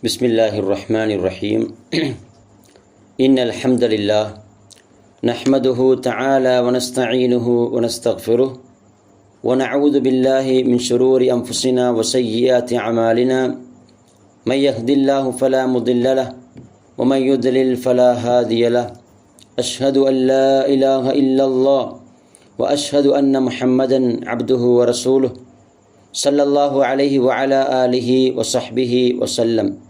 بسم الله الرحمن الرحيم. إن الحمد لله نحمده تعالى ونستعينه ونستغفره ونعوذ بالله من شرور أنفسنا وسيئات أعمالنا. من يهد الله فلا مضل له ومن يضلل فلا هادي له. أشهد أن لا إله إلا الله وأشهد أن محمدا عبده ورسوله صلى الله عليه وعلى آله وصحبه وسلم.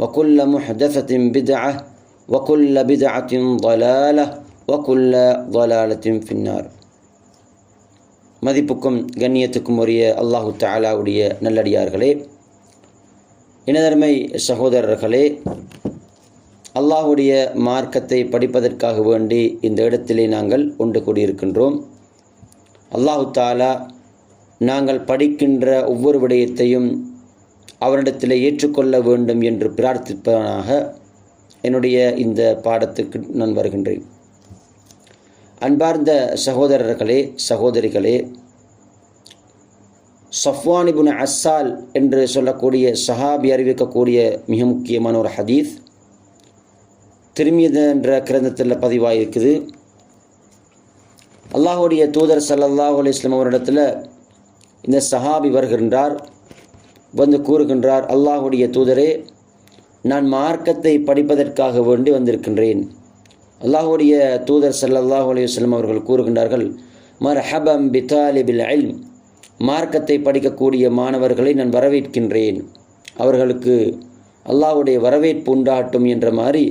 وكل محدثة بدعة وكل بدعة ضلالة وكل ضلالة في النار மதிப்புக்கும் கண்ணியத்துக்கும் உரிய அல்லாஹு தாலாவுடைய நல்லடியார்களே இனதர்மை சகோதரர்களே அல்லாஹுடைய மார்க்கத்தை படிப்பதற்காக வேண்டி இந்த இடத்திலே நாங்கள் ஒன்று கூடியிருக்கின்றோம் அல்லாஹு தாலா நாங்கள் படிக்கின்ற ஒவ்வொரு விடயத்தையும் அவரிடத்தில் ஏற்றுக்கொள்ள வேண்டும் என்று பிரார்த்திப்பதனாக என்னுடைய இந்த பாடத்துக்கு நான் வருகின்றேன். அன்பார்ந்த சகோதரர்களே சகோதரிகளே சஃப்வானிபுன் அஸ்ஸால் என்று சொல்லக்கூடிய சஹாபி அறிவிக்கக்கூடிய மிக முக்கியமான ஒரு ஹதீஸ் திரும்பியது என்ற கிரந்தத்தில் பதிவாயிருக்குது. அல்லாஹுடைய தூதர் சல்லல்லாஹ் அலி இஸ்லாம் அவரிடத்தில் இந்த சஹாபி வருகின்றார். வந்து கூறுகின்றார் அல்லாஹுடைய தூதரே நான் மார்க்கத்தை படிப்பதற்காக வேண்டி வந்திருக்கின்றேன். அல்லாஹுடைய தூதர் சல்லல்லாஹு அலையுஸ்லம் அவர்கள் கூறுகின்றார்கள் மர்ஹபம் பித்தாலிபில் அல் மார்க்கத்தை படிக்கக்கூடிய மாணவர்களை நான் வரவேற்கின்றேன். அவர்களுக்கு அல்லாஹுடைய வரவேற்பு உண்டாகட்டும் என்ற மாதிரி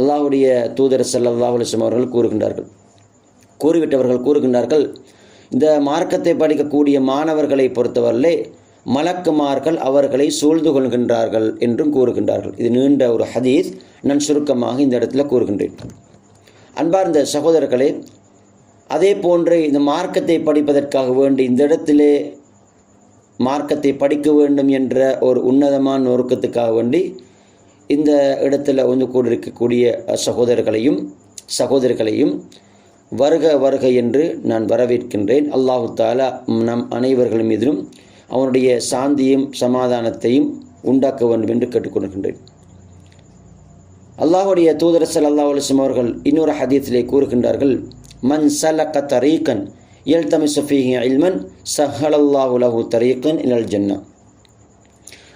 அல்லாஹுடைய தூதர் சல்லாஹ் அலிஸ்லம் அவர்கள் கூறுகின்றார்கள். கூறிவிட்டவர்கள் கூறுகின்றார்கள் இந்த மார்க்கத்தை படிக்கக்கூடிய மாணவர்களை பொறுத்தவரையிலே மலக்குமார்கள் அவர்களை சூழ்ந்து கொள்கின்றார்கள் என்றும் கூறுகின்றார்கள். இது நீண்ட ஒரு ஹதீஸ். நான் சுருக்கமாக இந்த இடத்துல கூறுகின்றேன். அன்பார்ந்த சகோதரர்களே அதே போன்று இந்த மார்க்கத்தை படிப்பதற்காக வேண்டி இந்த இடத்திலே மார்க்கத்தை படிக்க வேண்டும் என்ற ஒரு உன்னதமான நோக்கத்துக்காக வேண்டி இந்த இடத்துல வந்து கூடியிருக்கக்கூடிய சகோதரர்களையும் சகோதரிகளையும் வருக வருக என்று நான் வரவேற்கின்றேன். அல்லாஹு தாலா நம் அனைவர்கள் மீதிலும் அவனுடைய சாந்தியும் சமாதானத்தையும் உண்டாக்க வேண்டும் என்று கேட்டுக்கொள்கின்றேன் அல்லாஹுடைய தூதர் சல் அலிஸ்லம் அவர்கள் இன்னொரு ஹதீத்திலே கூறுகின்றார்கள் மன் சல தரீக்கன் எல் தமி சுஃபீஹி இல்மன் சஹலல்லாஹு லஹு தரீக்கன் இனல் ஜன்னா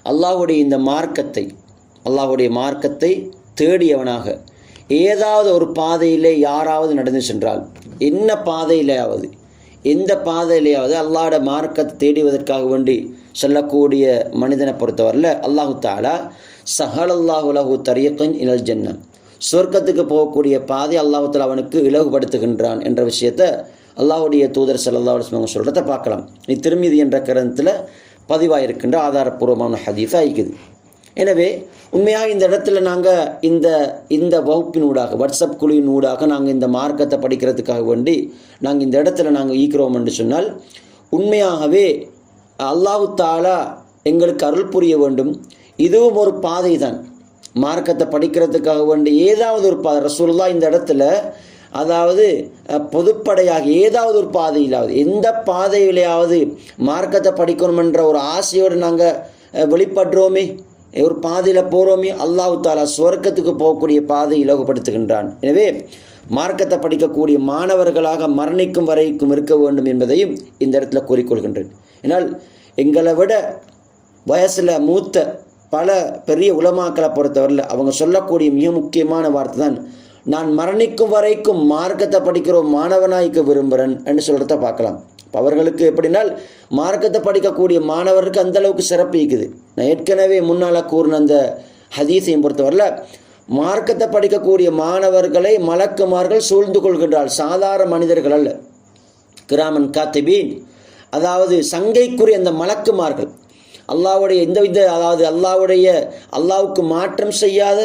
அல்லாஹுடைய இந்த மார்க்கத்தை அல்லாஹுடைய மார்க்கத்தை தேடியவனாக ஏதாவது ஒரு பாதையிலே யாராவது நடந்து சென்றால் என்ன பாதையிலேயாவது எந்த பாதையிலேயாவது அல்லாட மார்க்கத்தை தேடிவதற்காக வேண்டி செல்லக்கூடிய மனிதனை பொறுத்தவரையில் அல்லாஹு தாலா சஹல் அல்லாஹு லஹு தரியக்கன் இனல் ஜன்னா சொர்க்கத்துக்கு போகக்கூடிய பாதை அல்லாஹு தாலா அவனுக்கு இலகுபடுத்துகின்றான் என்ற விஷயத்தை அல்லாஹுடைய தூதர் சல்லா அவங்க சொல்கிறத பார்க்கலாம். இது திருமிதி என்ற கிரந்தத்தில் பதிவாயிருக்கின்ற ஆதாரப்பூர்வமான ஹதீஃப் ஆயிக்குது எனவே உண்மையாக இந்த இடத்துல நாங்கள் இந்த இந்த வகுப்பினூடாக வாட்ஸ்அப் குழுவின் ஊடாக நாங்கள் இந்த மார்க்கத்தை படிக்கிறதுக்காக வேண்டி நாங்கள் இந்த இடத்துல நாங்கள் ஈக்கிறோம் என்று சொன்னால் உண்மையாகவே அல்லாஹு தாலா எங்களுக்கு அருள் புரிய வேண்டும். இதுவும் ஒரு பாதை தான் மார்க்கத்தை படிக்கிறதுக்காக வேண்டி ஏதாவது ஒரு பாதை. ரசூல்லா இந்த இடத்துல அதாவது பொதுப்படையாக ஏதாவது ஒரு பாதையிலாவது எந்த பாதையிலையாவது மார்க்கத்தை படிக்கணுமென்ற ஒரு ஆசையோடு நாங்கள் வெளிப்படுறோமே. ஒரு பாதையில் போகிறோமே அல்லாஹு தாலா சுவர்க்கத்துக்கு போகக்கூடிய பாதை இலகுபடுத்துகின்றான் எனவே மார்க்கத்தை படிக்கக்கூடிய மாணவர்களாக மரணிக்கும் வரைக்கும் இருக்க வேண்டும் என்பதையும் இந்த இடத்துல கூறிக்கொள்கின்றேன். ஏன்னால் எங்களை விட வயசில் மூத்த பல பெரிய உலமாக்களை பொறுத்தவரையில் அவங்க சொல்லக்கூடிய மிக முக்கியமான வார்த்தை தான் நான் மரணிக்கும் வரைக்கும் மார்க்கத்தை படிக்கிற மாணவனாய்க்க விரும்புகிறேன் என்று சொல்கிறத பார்க்கலாம். அவர்களுக்கு எப்படினால் மார்க்கத்தை படிக்கக்கூடிய மாணவருக்கு அந்த அளவுக்கு சிறப்பு இருக்குது. நான் ஏற்கனவே முன்னால் கூறின அந்த ஹதீஸையும் பொறுத்தவரையில் மார்க்கத்தை படிக்கக்கூடிய மாணவர்களை மலக்குமார்கள் சூழ்ந்து கொள்கின்றால் சாதாரண மனிதர்கள் அல்ல. கிராமன் காத்திபீன். அதாவது சங்கைக்குரிய அந்த மலக்குமார்கள். அல்லாவுடைய எந்த வித அதாவது அல்லாவுடைய அல்லாவுக்கு மாற்றம் செய்யாத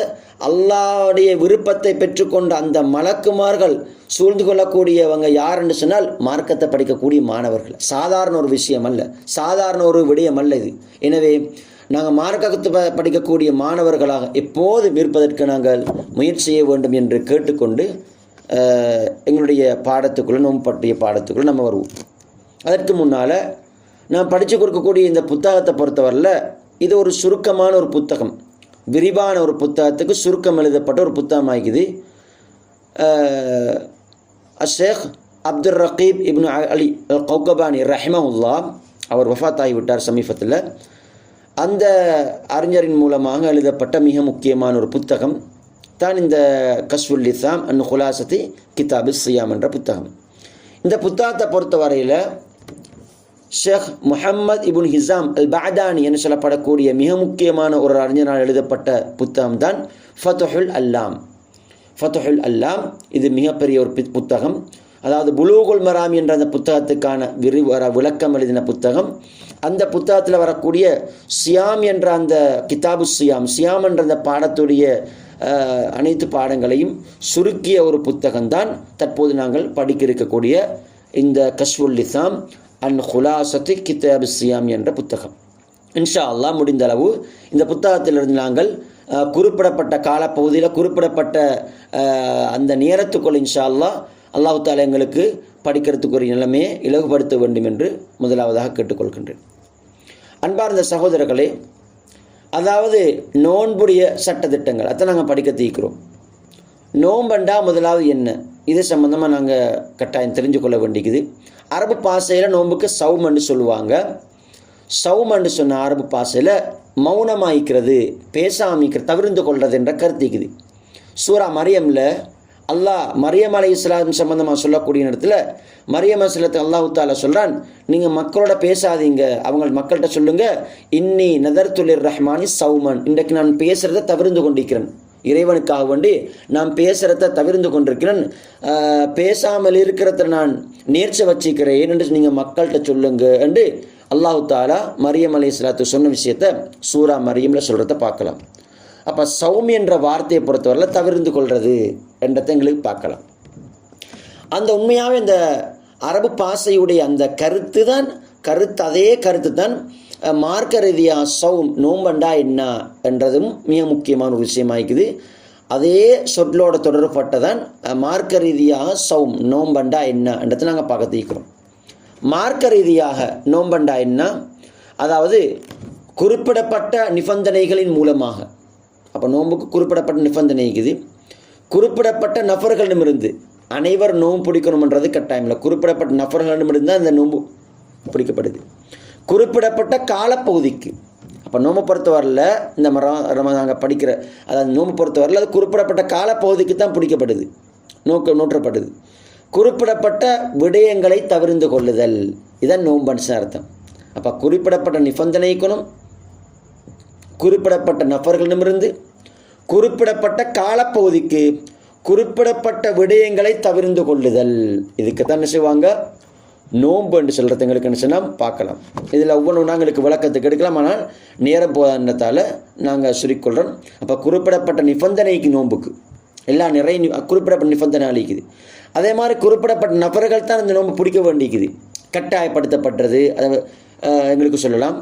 அல்லாவுடைய விருப்பத்தை பெற்றுக்கொண்ட அந்த மலக்குமார்கள் சூழ்ந்து கொள்ளக்கூடியவங்க யாருன்னு சொன்னால் மார்க்கத்தை படிக்கக்கூடிய மாணவர்கள். சாதாரண ஒரு விஷயம் அல்ல. சாதாரண ஒரு விடயம் அல்ல இது. எனவே நாங்கள் மார்க்கத்து ப- படிக்கக்கூடிய மாணவர்களாக எப்போதும் இருப்பதற்கு நாங்கள் முயற்சி செய்ய வேண்டும் என்று கேட்டுக்கொண்டு எங்களுடைய பாடத்துக்குள்ளே நோம் பற்றிய பாடத்துக்குள்ளே நம்ம வருவோம். அதற்கு முன்னால் நான் படித்து கொடுக்கக்கூடிய இந்த புத்தகத்தை பொறுத்தவரையில் இது ஒரு சுருக்கமான ஒரு புத்தகம். விரிவான ஒரு புத்தகத்துக்கு சுருக்கம் எழுதப்பட்ட ஒரு புத்தகம் ஆகிக்குது அஷேக் அப்துல் ரகீப் இப்னு அலி அல் கௌகபானி ரஹிமவுல்லா அவர் வஃபாத் ஆகிவிட்டார் சமீபத்தில். அந்த அறிஞரின் மூலமாக எழுதப்பட்ட மிக முக்கியமான ஒரு புத்தகம் தான் இந்த கஸ்வுல் இஸ்லாம் அன் குலாசத்தி கிதாபு சியாம் என்ற புத்தகம். இந்த புத்தகத்தை பொறுத்தவரையில் ஷேக் முஹம்மத் இபுன் ஹிசாம் அல் பாதானி என்று சொல்லப்படக்கூடிய மிக முக்கியமான ஒரு அறிஞரால் எழுதப்பட்ட புத்தகம் தான் ஃபத்துஹுல் அல்லாம். ஃபத்துஹுல் அல்லாம் இது மிகப்பெரிய ஒரு புத்தகம். அதாவது புலூகுல் மராம் என்ற அந்த புத்தகத்துக்கான விரிவர விளக்கம் எழுதின புத்தகம். அந்த புத்தகத்தில் வரக்கூடிய சியாம் என்ற அந்த கிதாபு சியாம் சியாம் என்ற அந்த பாடத்துடைய அனைத்து பாடங்களையும் சுருக்கிய ஒரு புத்தகம்தான் தற்போது நாங்கள் படிக்க இருக்கக்கூடிய இந்த கஸ்வுல் லிசாம் அன் ஹுலாசத்து கிதாபு சியாம் என்ற புத்தகம். இன்ஷா அல்லாஹ் முடிந்த அளவு இந்த புத்தகத்திலிருந்து நாங்கள் குறிப்பிடப்பட்ட காலப்பகுதியில் குறிப்பிடப்பட்ட அந்த நேரத்துக்குள் இன்ஷா அல்லா அல்லாஹ் தாலா எங்களுக்கு படிக்கிறதுக்குரிய நிலைமையை இலகுபடுத்த வேண்டும் என்று முதலாவதாக கேட்டுக்கொள்கின்றேன். அன்பார்ந்த சகோதரர்களே அதாவது நோன்புடைய சட்டத்திட்டங்கள் அதை நாங்கள் படிக்க தீக்கிறோம். நோம்பண்டா முதலாவது என்ன? இது சம்மந்தமாக நாங்கள் கட்டாயம் தெரிஞ்சு கொள்ள வேண்டியது. அரபு பாசையில் நோன்புக்கு சவுமன்னு சொல்லுவாங்க. சவுமன்னு சொன்ன அரபு பாசையில் மௌனமாய்க்கிறது பேசாமிக்கிறது தவிர்ந்து கொள்வது என்ற கருத்திக்குது சூரா மரியமில் அல்லாஹ் மரியம் அலை இஸ்லாம் சம்பந்தமாக சொல்லக்கூடிய இடத்துல மரியம் அலிஸ்லத்தை அல்லாஹு தாலா சொல்கிறான் நீங்கள் மக்களோட பேசாதீங்க. அவங்க மக்கள்கிட்ட சொல்லுங்க. இன்னி நதர்துலிர் ரஹ்மானி சௌமன். இன்றைக்கு நான் பேசுகிறத தவிர்ந்து கொண்டிருக்கிறேன். இறைவனுக்காக வேண்டி நான் பேசுகிறத தவிர்ந்து கொண்டிருக்கிறேன். பேசாமல் இருக்கிறத நான் நேர்ச்சி வச்சுக்கிறேன் என்று நீங்கள் மக்கள்கிட்ட சொல்லுங்க என்று அல்லாஹு தாலா மரியம் அலி இஸ்லாத்து சொன்ன விஷயத்த சூரா மரியமில் சொல்கிறத பார்க்கலாம். அப்போ சௌம் என்ற வார்த்தையை பொறுத்தவரையில் தவிர்ந்து கொள்வது என்றதை எங்களுக்கு பார்க்கலாம். அந்த உண்மையாகவே இந்த அரபு பாசையுடைய அந்த கருத்து தான் கருத்து அதே கருத்து தான் மார்க்க ரீதியாக சௌம் நோம்பண்டா என்ன என்றதும் மிக முக்கியமான ஒரு விஷயமாயிருக்குது அதே சொற்களோட தொடர்பட்டதான் மார்க்க ரீதியாக சௌம் நோம்பண்டா என்ன என்றதை நாங்கள் பார்க்க தீக்கிறோம் மார்க்க ரீதியாக நோம்பண்டா என்ன அதாவது குறிப்பிடப்பட்ட நிபந்தனைகளின் மூலமாக அப்போ நோன்புக்கு குறிப்பிடப்பட்ட நிபந்தனை இருக்குது. குறிப்பிடப்பட்ட நபர்களிடமிருந்து அனைவர் நோன்பு பிடிக்கணும்ன்றது கட்டாயம் இல்லை. குறிப்பிடப்பட்ட நபர்களிடமிருந்து தான் இந்த நோன்பு பிடிக்கப்படுது. குறிப்பிடப்பட்ட காலப்பகுதிக்கு அப்போ நோம்பு பொறுத்தவரையில் இந்த மரம் நாங்கள் படிக்கிற அதாவது நோம்பு பொறுத்தவரையில் அது குறிப்பிடப்பட்ட காலப்பகுதிக்கு தான் பிடிக்கப்படுது. நோக்க நூற்றப்படுது. குறிப்பிடப்பட்ட விடயங்களை தவிர்ந்து கொள்ளுதல். இதான் நோம்பன்ஸ் அர்த்தம். அப்போ குறிப்பிடப்பட்ட நிபந்தனைக்கணும் குறிப்பிடப்பட்ட நபர்களிடமிருந்து குறிப்பிடப்பட்ட காலப்பகுதிக்கு குறிப்பிடப்பட்ட விடயங்களை தவிர்ந்து கொள்ளுதல். இதுக்கு தான் என்ன செய்வாங்க? நோன்பு என்று சொல்கிறது எங்களுக்கு என்ன சொன்னால் பார்க்கலாம். இதில் ஒவ்வொன்று நாங்களுக்கு விளக்கத்துக்கு எடுக்கலாம். ஆனால் நேரம் போதானத்தால் நாங்கள் சுருக்கொள்கிறோம் அப்போ குறிப்பிடப்பட்ட நிபந்தனைக்கு நோன்புக்கு. எல்லா நிறைய குறிப்பிடப்பட்ட நிபந்தனை அளிக்குது. அதே மாதிரி குறிப்பிடப்பட்ட நபர்கள் தான் இந்த நோன்பு பிடிக்க வேண்டிக்குது. கட்டாயப்படுத்தப்பட்டது. அதை எங்களுக்கு சொல்லலாம்.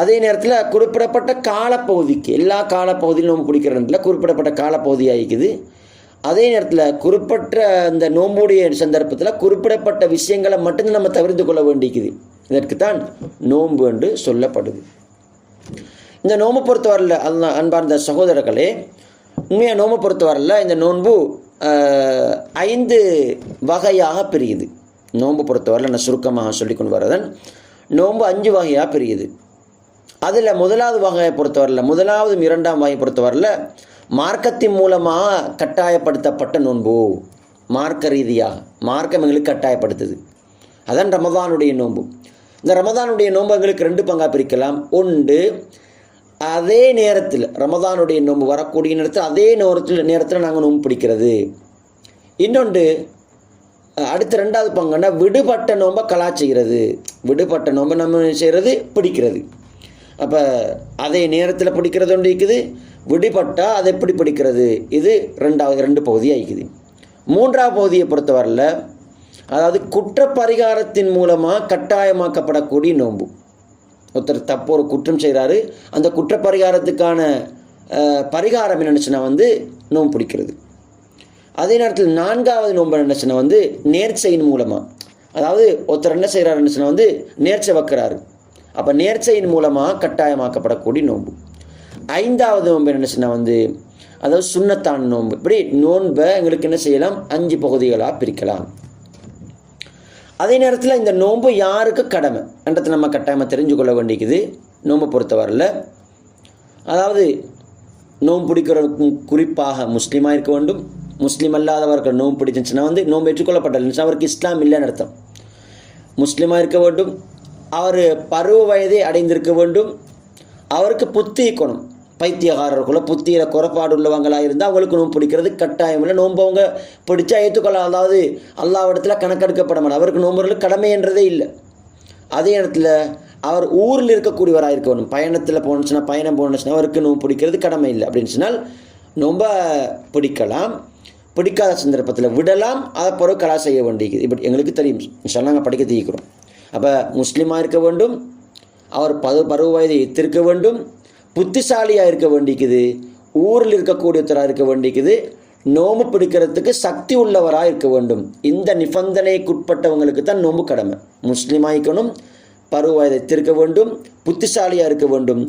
அதே நேரத்தில் குறிப்பிடப்பட்ட காலப்பகுதிக்கு எல்லா காலப்பகுதியிலும் நோன்பு பிடிக்கிறதுல குறிப்பிடப்பட்ட காலப்பகுதி ஆகிக்குது அதே நேரத்தில் குறிப்பிட்ட அந்த நோம்புடைய சந்தர்ப்பத்தில் குறிப்பிடப்பட்ட விஷயங்களை மட்டும்தான் நம்ம தவிர்த்து கொள்ள வேண்டிக்குது. இதற்கு தான் நோன்பு என்று சொல்லப்படுது. இந்த நோம்பு பொறுத்தவரையில் அல்ல அன்பார்ந்த சகோதரர்களே உண்மையாக நோம்பு பொறுத்தவரையில் இந்த நோன்பு ஐந்து வகையாக பிரியுது. நோன்பு பொறுத்தவரையில் நான் சுருக்கமாக சொல்லிக்கொண்டு வரதன் நோன்பு அஞ்சு வகையாக பிரியுது. அதில் முதலாவது வகையை பொறுத்தவரையில் முதலாவது இரண்டாம் வகையை பொறுத்தவரையில் மார்க்கத்தின் மூலமாக கட்டாயப்படுத்தப்பட்ட நோன்பு. மார்க்க ரீதியாக. மார்க்கம் எங்களுக்கு கட்டாயப்படுத்துது. அதான் ரமதானுடைய நோன்பு. இந்த ரமதானுடைய நோன்பு எங்களுக்கு ரெண்டு பங்காக பிரிக்கலாம். ஒன்று அதே நேரத்தில் ரமதானுடைய நோன்பு வரக்கூடிய நேரத்தில் அதே நேரத்தில் நேரத்தில் நாங்கள் நோன்பு பிடிக்கிறது. இன்னொன்று அடுத்த ரெண்டாவது பங்குன்னா விடுபட்ட நோன்பை கலா செய்கிறது. விடுபட்ட நோன்பை நம்ம செய்கிறது பிடிக்கிறது. அப்போ அதே நேரத்தில் பிடிக்கிறது ஒன்று இருக்குது. விடுபட்டால் அதை எப்படி பிடிக்கிறது? இது ரெண்டாவது ரெண்டு பகுதியாக இருக்குது. மூன்றாவது பகுதியை பொறுத்தவரையில் அதாவது குற்ற பரிகாரத்தின் மூலமாக கட்டாயமாக்கப்படக்கூடிய நோன்பு. ஒருத்தர் தப்பு ஒரு குற்றம் செய்கிறாரு அந்த குற்ற பரிகாரத்துக்கான பரிகாரம் என்னென்னுச்சுன்னா வந்து நோன்பு பிடிக்கிறது. அதே நேரத்தில் நான்காவது நோன்பு என்னச்சுன்னா வந்து நேர்ச்சையின் மூலமாக அதாவது ஒருத்தர் என்ன செய்கிறாருன்னு சொன்னா வந்து நேர்ச்சை வைக்கிறாரு. அப்போ நேர்ச்சையின் மூலமாக கட்டாயமாக்கப்படக்கூடிய நோன்பு. ஐந்தாவது நோன்பு என்ன வந்து அதாவது சுண்ணத்தான் நோன்பு. இப்படி நோன்பை எங்களுக்கு என்ன செய்யலாம்? அஞ்சு பகுதிகளாக பிரிக்கலாம். அதே நேரத்தில் இந்த நோன்பு யாருக்கு கடமை? என்றதை நம்ம கட்டாயமாக தெரிஞ்சு கொள்ள வேண்டியது நோன்பை பொறுத்தவரையில். அதாவது நோன்பு பிடிக்கிறவருக்கு குறிப்பாக முஸ்லீமாக இருக்க வேண்டும். முஸ்லீம் அல்லாதவர்கள் நோன்பு பிடிச்சிருந்துச்சுன்னா வந்து நோன்பு ஏற்றுக்கொள்ளப்பட்டது அவருக்கு இஸ்லாம் இல்லைன்னு அர்த்தம். முஸ்லீமாக இருக்க வேண்டும். அவர் பருவ வயதை அடைந்திருக்க வேண்டும். அவருக்கு புத்தி இருக்கணும். பைத்தியகாரர்களோ புத்தியில் குறைபாடு உள்ளவங்களாக இருந்தால் அவங்களுக்கு நோன்பு பிடிக்கிறது கட்டாயம் இல்லை. நோன்பு அவங்க பிடிச்சா ஏற்றுக்கொள்ளலாம் அதாவது அல்லாவிடத்தில் கணக்கெடுக்கப்பட மாட்டார் அவருக்கு நோன்புகளுக்கு கடமைன்றதே இல்லை. அதே நேரத்தில் அவர் ஊரில் இருக்கக்கூடியவராக இருக்க வேணும் பயணத்தில் போனுச்சுன்னா பயணம் போனுச்சுன்னா அவருக்கு நோன்பு பிடிக்கிறது கடமை இல்லை. அப்படின்னு சொன்னால் நோம்ப பிடிக்கலாம். பிடிக்காத சந்தர்ப்பத்தில் விடலாம். அதை பிறகு கலா செய்ய வேண்டியது. இப்படி எங்களுக்கு தெரியும். இன்ஷா நாங்கள் படிக்க தீக்கிறோம். அப்போ முஸ்லீமாக இருக்க வேண்டும் அவர் பது பருவ வயதை எத்திருக்க வேண்டும் புத்திசாலியாக இருக்க வேண்டிக்குது ஊரில் இருக்கக்கூடியவராக இருக்க வேண்டிக்குது நோம்பு பிடிக்கிறதுக்கு சக்தி உள்ளவராக இருக்க வேண்டும். இந்த நிபந்தனைக்குட்பட்டவங்களுக்கு தான் நோம்பு கடமை. முஸ்லீமாக இருக்கணும் பருவ வயதை எத்திருக்க வேண்டும் புத்திசாலியாக இருக்க வேண்டும்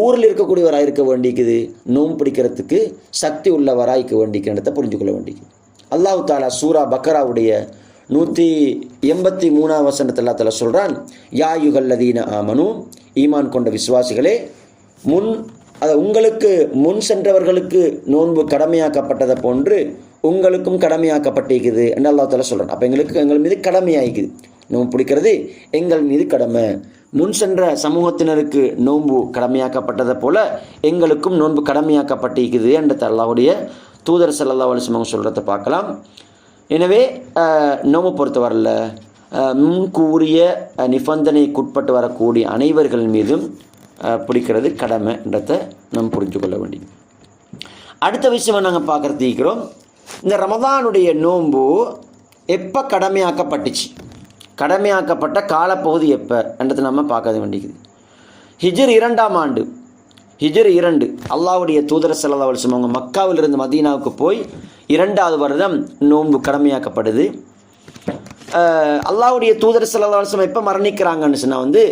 ஊரில் இருக்கக்கூடியவராக இருக்க வேண்டிக்குது நோம்பு பிடிக்கிறதுக்கு சக்தி உள்ளவராக இருக்க வேண்டிக்கிறத புரிஞ்சுக்கொள்ள வேண்டிக்கு அல்லாஹு தாலா சூரா பக்கராவுடைய நூற்றி எண்பத்தி மூணாம் வசனத்தில் அல்லா சொல்கிறான் யா யுகல்லதீன ஆமனு ஈமான் கொண்ட விசுவாசிகளே முன் அதை உங்களுக்கு முன் சென்றவர்களுக்கு நோன்பு கடமையாக்கப்பட்டதை போன்று உங்களுக்கும் கடமையாக்கப்பட்டிருக்குது என்று அல்லா சொல்கிறான் அப்போ எங்களுக்கு எங்கள் மீது கடமையாகிக்குது நோன்பு பிடிக்கிறது எங்கள் மீது கடமை. முன் சென்ற சமூகத்தினருக்கு நோன்பு கடமையாக்கப்பட்டதை போல எங்களுக்கும் நோன்பு கடமையாக்கப்பட்டிருக்குது என்ற தல்லாவுடைய தூதர் சல்லா அலிஸ்லம் சொல்கிறத பார்க்கலாம். எனவே அஹ், நோம்பு பொறுத்தவரையில் அஹ், முன் கூறிய நிபந்தனைக்குட்பட்டு வரக்கூடிய அனைவர்கள் மீதும் பிடிக்கிறது கடமைன்றத நாம் புரிஞ்சு கொள்ள வேண்டியது. அடுத்த விஷயம் நாங்கள் பார்க்குறது இருக்கிறோம். இந்த ரமதானுடைய நோன்பு எப்போ கடமையாக்கப்பட்டுச்சு? கடமையாக்கப்பட்ட காலப்பகுதி எப்போ? என்றதை நம்ம பார்க்க வேண்டியது. ஹிஜர் இரண்டாம் ஆண்டு. ஹிஜர் இரண்டு. அல்லாவுடைய தூதர சல்லா அலிஸ்லம் அவங்க மக்காவிலிருந்து மதீனாவுக்கு போய் இரண்டாவது வருடம் நோன்பு கடமையாக்கப்படுது. அல்லாவுடைய தூதர தூதர் சல்லா எப்போ மரணிக்கிறாங்கன்னு சொன்னால் வந்து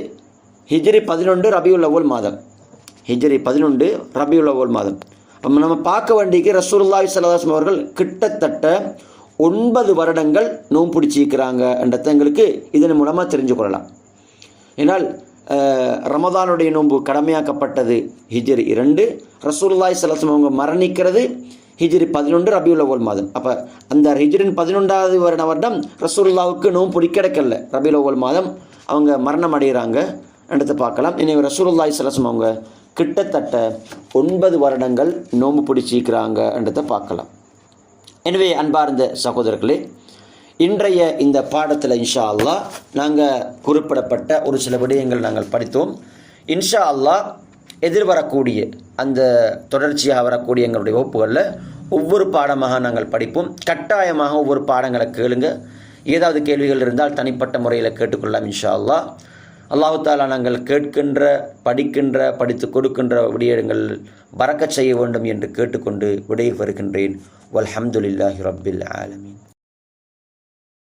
ஹிஜ்ரி பதினொன்று ரபியுல் அவ்வல் மாதம். ஹிஜ்ரி பதினொன்று ரபியுல் அவ்வல் மாதம். அப்போ நம்ம பார்க்க வேண்டிய ரசூல்லாய் ஸல்லல்லாஹு அவர்கள் கிட்டத்தட்ட ஒன்பது வருடங்கள் நோன்பு பிடிச்சிருக்கிறாங்க என்றதை எங்களுக்கு இதன் மூலமாக தெரிஞ்சு கொள்ளலாம். ஏனால் ரமதானுடைய நோன்பு கடமையாக்கப்பட்டது. ஹிஜ்ரி இரண்டு. ரசூல்லாய் சலசம் அவங்க மரணிக்கிறது. ஹிஜ்ரி பதினொன்று ரபியுல் அவ்வல் மாதம். அப்போ அந்த ஹிஜ்ரின் பதினொன்றாவது வருட வருடம் ரசூல்லாவுக்கு நோன்பு பிடி கிடைக்கல. ரபியுல் அவ்வல் மாதம் அவங்க மரணம் அடைகிறாங்க. என்றதை பார்க்கலாம். எனவே ரசூலுல்லாஹி சலசம் அவங்க கிட்டத்தட்ட ஒன்பது வருடங்கள் நோன்பு பிடிச்சிக்கிறாங்க என்றதை பார்க்கலாம். எனவே அன்பார்ந்த சகோதரர்களே இன்றைய இந்த பாடத்தில் இன்ஷா அல்லா நாங்கள் குறிப்பிடப்பட்ட ஒரு சில விடயங்கள் நாங்கள் படித்தோம். இன்ஷா அல்லாஹ் எதிர்வரக்கூடிய அந்த தொடர்ச்சியாக வரக்கூடிய எங்களுடைய வகுப்புகளில் ஒவ்வொரு பாடமாக நாங்கள் படிப்போம். கட்டாயமாக ஒவ்வொரு பாடங்களை கேளுங்க. ஏதாவது கேள்விகள் இருந்தால் தனிப்பட்ட முறையில் கேட்டுக்கொள்ளலாம் இன்ஷா அல்லாஹ் அல்லாஹு தாலா நாங்கள் கேட்கின்ற படிக்கின்ற படித்து கொடுக்கின்ற விடயங்கள் பறக்கச் செய்ய வேண்டும் என்று கேட்டுக்கொண்டு விடை வருகின்றேன் வல்ஹம்துலில்லாஹி ரப்பில் ஆலமீன்.